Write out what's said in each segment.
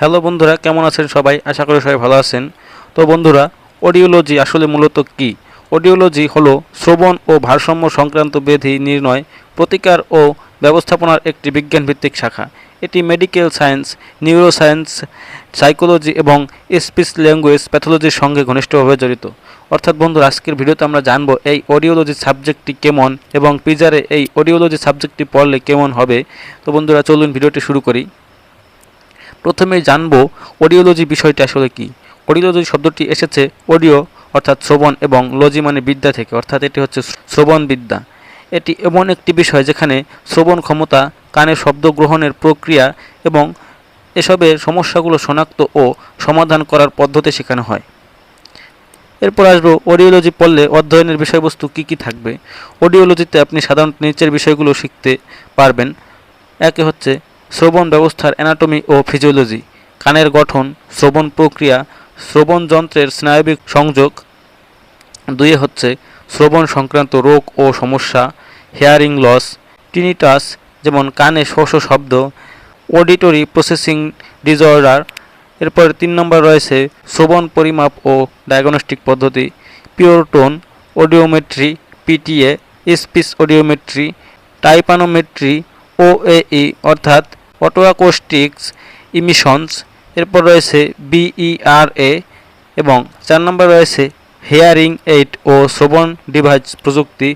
Hello বন্ধুরা, কেমন আছেন সবাই? আশা করি সবাই ভালো আছেন। তো বন্ধুরা অডিওলজি আসলে মূলত কি? অডিওলজি হলো শ্রবণ ও ভারসাম্য সংক্রান্ত ব্যাধি নির্ণয়, প্রতিকার ও ব্যবস্থাপনার একটি বিজ্ঞানভিত্তিক শাখা। এটি মেডিকেল সায়েন্স নিউরোসায়েন্স সাইকোলজি এবং স্পিচ ল্যাঙ্গুয়েজ প্যাথোলজির সঙ্গে ঘনিষ্ঠভাবে জড়িত। অর্থাৎ বন্ধুরা, আজকের ভিডিওতে আমরা জানব এই অডিওলজি সাবজেক্টটি কেমন এবং পিজারে এই অডিওলজি সাবজেক্টটি পড়লে কেমন হবে। তো বন্ধুরা, চলুন ভিডিওটি শুরু করি। প্রথমে জানব অডিওলজি বিষয়টি আসলে কি। অডিওলজি শব্দটি এসেছে অডিও, অর্থাৎ শ্রবণ এবং লজি মানে বিদ্যা থেকে, অর্থাৎ এটি হচ্ছে শ্রবণ বিদ্যা। এটি এমন একটি বিষয় যেখানে শ্রবণ ক্ষমতা কানের শব্দ গ্রহণের প্রক্রিয়া এবং এসবের সমস্যাগুলো শনাক্ত ও সমাধান করার পদ্ধতি শেখানো হয়। এরপর আসব অডিওলজি পড়লে অধ্যয়নের বিষয়বস্তু কি কি থাকবে। অডিওলজিতে আপনি সাধারণত নিচের বিষয়গুলো শিখতে পারবেন। একে হচ্ছে শ্রবণ ব্যবস্থার অ্যানাটমি ও ফিজিওলজি কানের গঠন, শ্রবণ প্রক্রিয়া, শ্রবণ যন্ত্রের স্নায়বিক সংযোগ। দুয়ে হচ্ছে শ্রবণ সংক্রান্ত রোগ ও সমস্যা হেয়ারিং লস টিনিটাস যেমন কানে শোষ শব্দ অডিটরি প্রসেসিং ডিসঅর্ডার এরপর তিন নম্বর রয়েছে শ্রবণ পরিমাপ ও ডায়াগনস্টিক পদ্ধতি pure tone audiometry PTA speech audiometry tympanometry OAE অর্থাৎ অটোয়াকোস্টিক্স ইমিশনস, এরপর রয়েছে বিইআরএ এবং চার নম্বর রয়েছে হেয়ারিং এইড ও শ্রবণ ডিভাইস প্রযুক্তি।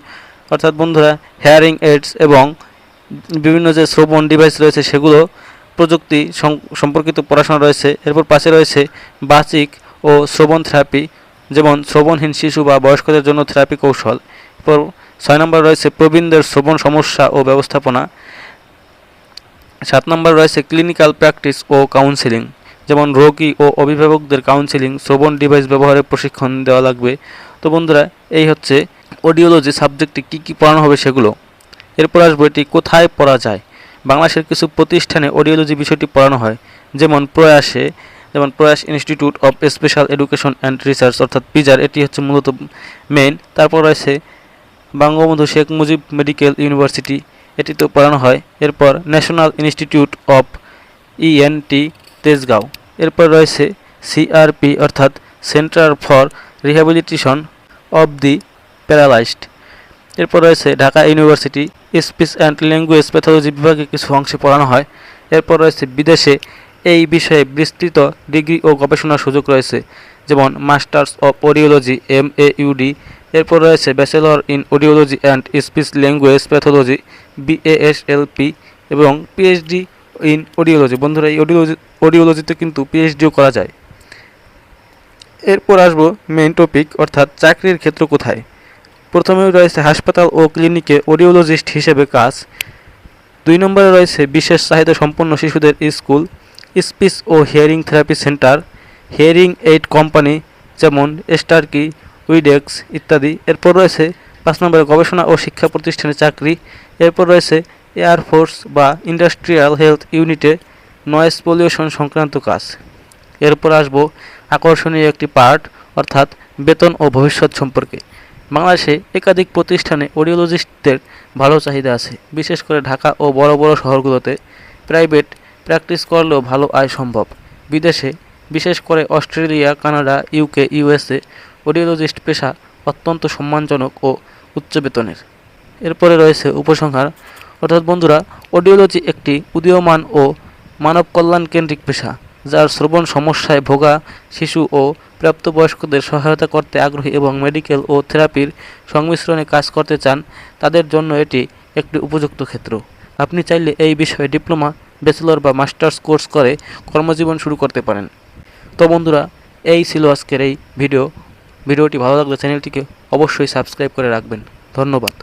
অর্থাৎ বন্ধুরা, হেয়ারিং এইডস এবং বিভিন্ন যে শ্রবণ ডিভাইস রয়েছে, সেগুলো প্রযুক্তি সম্পর্কিত পড়াশোনা রয়েছে। এরপর পাশে রয়েছে বাচিক ও শ্রবণ থেরাপি, যেমন শ্রবণহীন শিশু বা বয়স্কদের জন্য থেরাপি কৌশল। এরপর ছয় নম্বর রয়েছে প্রবীণদের শ্রবণ সমস্যা ও ব্যবস্থাপনা। সাত নম্বর রয়েছে ক্লিনিক্যাল প্র্যাকটিস ও কাউন্সিলিং যেমন রোগী ও অভিভাবকদের কাউন্সিলিং শ্রবণ ডিভাইস ব্যবহারের প্রশিক্ষণ দেওয়া লাগবে। তো বন্ধুরা, এই হচ্ছে অডিওলজি সাবজেক্টে কী কী পড়ানো হবে সেগুলো। এরপর আসব এটি কোথায় পড়া যায়। বাংলাদেশের কিছু প্রতিষ্ঠানে অডিওলজি বিষয়টি পড়ানো হয়। যেমন প্রয়াসে, যেমন Proyash institute of special education and research অর্থাৎ পিজার, এটি হচ্ছে মূলত মেইন তারপর রয়েছে বঙ্গবন্ধু শেখ মুজিব মেডিকেল ইউনিভার্সিটি এটিতেও পড়ানো হয়। এরপর national institute of ENT Tejgaon. এরপর রয়েছে সিআরপি অর্থাৎ centre for rehabilitation of the paralysed এরপর রয়েছে Dhaka university speech and language pathology বিভাগে কিছু অংশে পড়ানো হয়। এরপর রয়েছে বিদেশে এই বিষয়ে বিস্তৃত ডিগ্রি ও গবেষণার সুযোগ রয়েছে, যেমন masters of audiology M A UD এরপর রয়েছে bachelor in audiology and speech language pathology BASLP এবং পিএইচডি ইন অডিওলজি বন্ধুরা, এই অডিওলজি অডিওলজিতে কিন্তু পিএইচডিও করা যায়। এরপর আসব মেইন টপিক অর্থাৎ চাকরির ক্ষেত্র কোথায়? প্রথমে রয়েছে হাসপাতাল ও ক্লিনিকে অডিওলজিস্ট হিসেবে কাজ। দুই নম্বরে রয়েছে বিশেষ চাহিদা সম্পন্ন শিশুদের স্কুল, স্পিচ ও hearing therapy centre, hearing aid company যেমন স্টারকি উইডেক্স ইত্যাদি। এরপর রয়েছে পাঁচ নম্বরে গবেষণা ও শিক্ষা প্রতিষ্ঠানে চাকরি। এরপর রয়েছে এয়ারফোর্স বা ইন্ডাস্ট্রিয়াল হেলথ ইউনিটে নয়েজ পলিউশন সংক্রান্ত কাজ। এরপর আসব আকর্ষণীয় একটি পার্ট, অর্থাৎ বেতন ও ভবিষ্যৎ সম্পর্কে। বাংলাদেশে একাধিক প্রতিষ্ঠানে অডিওলজিস্টদের ভালো চাহিদা আছে। বিশেষ করে ঢাকা ও বড় বড় শহরগুলোতে প্রাইভেট প্র্যাকটিস করলেও ভালো আয় সম্ভব। বিদেশে, বিশেষ করে Australia, Canada UK USA audiologist পেশা অত্যন্ত সম্মানজনক ও উচ্চ বেতনের। এরপরে রয়েছে উপসংহার। অর্থাৎ বন্ধুরা অডিওলজি একটি উদীয়মান ও মানব কল্যাণ কেন্দ্রিক পেশা, যার শ্রবণ সমস্যায় ভোগা শিশু ও প্রাপ্তবয়স্কদের সহায়তা করতে আগ্রহী এবং মেডিকেল ও থেরাপির সংমিশ্রণে কাজ করতে চান, তাদের জন্য এটি একটি উপযুক্ত ক্ষেত্র। আপনি চাইলে এই বিষয়ে ডিপ্লোমা ব্যাচেলর বা মাস্টার্স কোর্স করে কর্মজীবন শুরু করতে পারেন। তো বন্ধুরা, এই ছিল আজকের এই ভিডিও ভিডিওটি ভালো লাগলে চ্যানেলটিকে অবশ্যই সাবস্ক্রাইব করে রাখবেন। ধন্যবাদ।